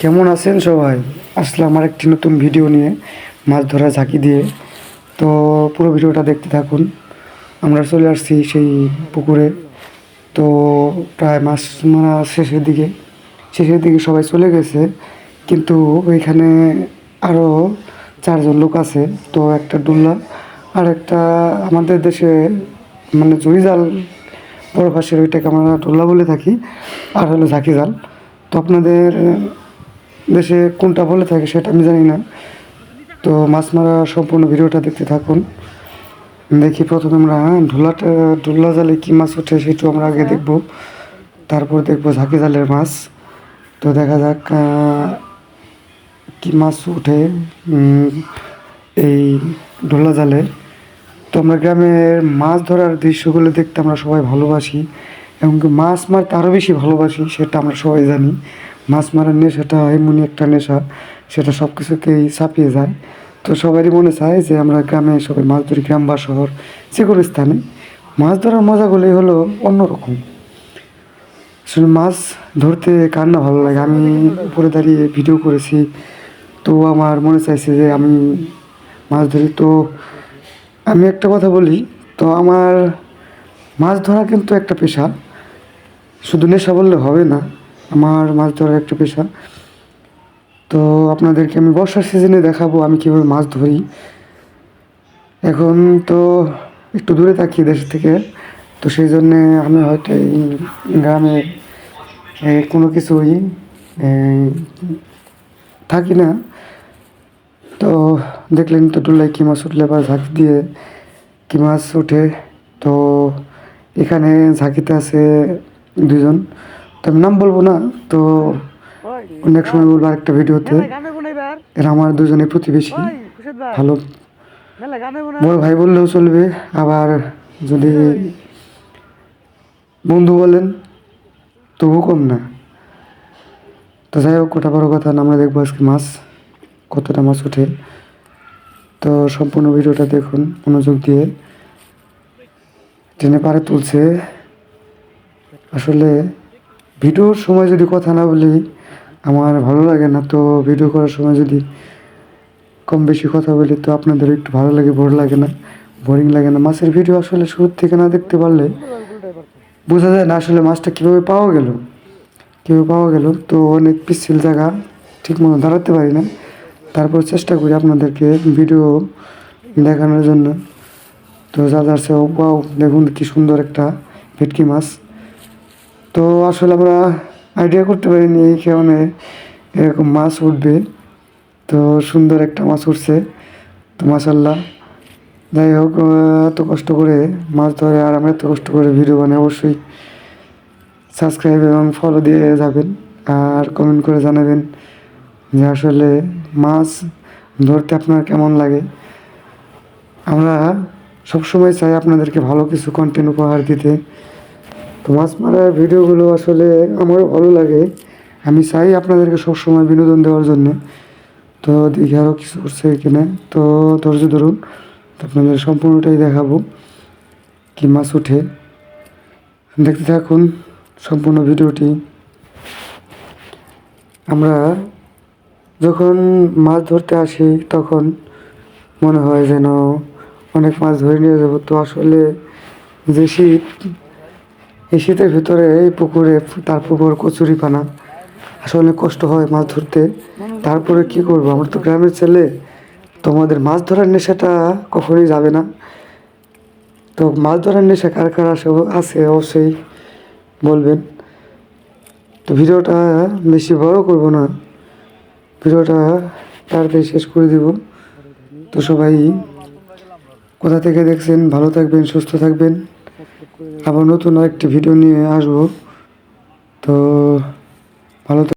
কেমন আছেন সবাই? আসলে আমার একটি নতুন ভিডিও নিয়ে, মাছ ধরা ঝাঁকি দিয়ে। তো পুরো ভিডিওটা দেখতে থাকুন। আমরা চলে আসছি সেই পুকুরে। তো প্রায় মাছ মারা শেষের দিকে শেষের দিকে সবাই চলে গেছে। কিন্তু ওইখানে আরও চারজন লোক আছে। তো একটা ডুল্লা আর একটা আমাদের দেশে মানে জুড়ি জাল বড় ভাষার ওইটাকে আমরা ডোল্লা বলে থাকি। আর হলো ঝাঁকি জাল। তো আপনাদের দেশে কোনটা বলে থাকে সেটা আমি জানি না। তো মাছ মারা সম্পূর্ণ ভিডিওটা দেখতে থাকুন। দেখি প্রথমে আমরা ঢোলাটা ঢোলা জালে কী মাছ ওঠে সেটাও আমরা আগে দেখব। তারপর দেখব ঝাঁকি জালের মাছ। তো দেখা যাক কী মাছ উঠে এই ঢোলা জালে। তো আমরা গ্রামের মাছ ধরার দৃশ্যগুলো দেখতে আমরা সবাই ভালোবাসি। এবং মাছ মারতে আরও বেশি ভালোবাসি, সেটা আমরা সবাই জানি। মাছ মারার নেশাটা এমনই একটা নেশা, সেটা সব কিছুকেই ছাপিয়ে যায়। তো সবারই মনে চায় যে আমরা গ্রামে সবাই মাছ ধরি, গ্রাম বা শহর যে কোনো স্থানে। মাছ ধরার মজাগুলি হলো অন্যরকম। আসলে মাছ ধরতে কার না ভালো লাগে? আমি উপরে দাঁড়িয়ে ভিডিও করেছি, তো আমার মনে চাইছে যে আমি মাছ ধরি। তো আমি একটা কথা বলি, তো আমার মাছ ধরা কিন্তু একটা পেশা। শুধু নেশা বললে হবে না, আমার মাছ ধরার একটা পেশা। তো আপনাদেরকে আমি বর্ষার সিজনে দেখাবো আমি কীভাবে মাছ ধরি। এখন তো একটু দূরে থাকি দেশ থেকে, তো সেই জন্যে আমি হয়তো এই গ্রামে কোনো কিছুই থাকি না। তো দেখলেন তো ডুলাই কী মাছ উঠলে বা ঝাঁকি দিয়ে কী মাছ ওঠে তো এখানে ঝাঁকিতে আছে দুজন তো আমি নাম বলব না তো অনেক সময় বলব আরেকটা ভিডিওতে। এরা আমার দুজনে প্রতিবেশী। ভালো। বড় ভাই বললেও চলবে আবার যদি বন্ধু বলেন তবু কম না। তো যাই হোক ওটা বড় কথা আমরা দেখব আজকে মাছ কতটা মাছ ওঠে। তো সম্পূর্ণ ভিডিওটা দেখুন মনোযোগ দিয়ে। টেনে পারে তুলছে। আসলে ভিডিওর সময় যদি কথা না বলি, আমার ভালো লাগে না, তো ভিডিও করার সময় যদি কম বেশি কথা বলি, তো আপনাদের একটু ভালো লাগে, বোর লাগে না, বোরিং লাগে না। মাছের ভিডিও আসলে শুরুর থেকে না দেখতে পারলে বোঝা যায় না আসলে মাছটা কীভাবে পাওয়া গেল। কীভাবে পাওয়া গেল, তো অনেক পিচ্ছিল জায়গা, ঠিক মতো দাঁড়াতে পারি না। তারপর চেষ্টা করি আপনাদেরকে ভিডিও দেখানোর জন্য। তো যা যাচ্ছে পাও দেখুন কি সুন্দর একটা ভেটকি মাছ। তো আসলে আমরা আইডিয়া করতে পারিনি এই কারণে এরকম মাছ উঠবে। তো সুন্দর একটা মাছ উঠছে। তো মাসাল্লাহ যাই হোক এত কষ্ট করে মাছ ধরে আর আমরা এত কষ্ট করে ভিডিও বানাই, অবশ্যই সাবস্ক্রাইব এবং ফলো দিয়ে যাবেন। আর কমেন্ট করে জানাবেন যে আসলে মাছ ধরতে আপনার কেমন লাগে। আমরা সবসময় চাই আপনাদেরকে ভালো কিছু কন্টেন্ট উপহার দিতে। তো মাছ মারার ভিডিওগুলো আসলে আমারও ভালো লাগে। আমি চাই আপনাদেরকে সবসময় বিনোদন দেওয়ার জন্য। তো দেখি আরও কিছু করছে কিনা। তো ধৈর্য ধরুন, আপনাদের সম্পূর্ণটাই দেখাবো কি মাছ ওঠে দেখতে থাকুন সম্পূর্ণ ভিডিওটি। আমরা যখন মাছ ধরতে আসি, তখন মনে হয় যেন অনেক মাছ ধরে নিয়ে যাব। তো আসলে যে শীত এই শীতের ভিতরে এই পুকুরে, তার পুকুর কচুরি পানা আসলে অনেক কষ্ট হয় মাছ ধরতে। তারপরে কি করব? আমরা তো গ্রামের ছেলে তোমাদের মাছ ধরার নেশাটা কখনোই যাবে না। তো মাছ ধরার নেশা কার কার আছে অবশ্যই বলবেন। তো ভিডিওটা বেশি বড় করব না। ভিডিওটা তাড়াতাড়ি শেষ করে দিব। তো সবাই, কোথা থেকে দেখছেন? ভালো থাকবেন, সুস্থ থাকবেন। আবার নতুন আরেকটি ভিডিও নিয়ে আসব। তো ভালো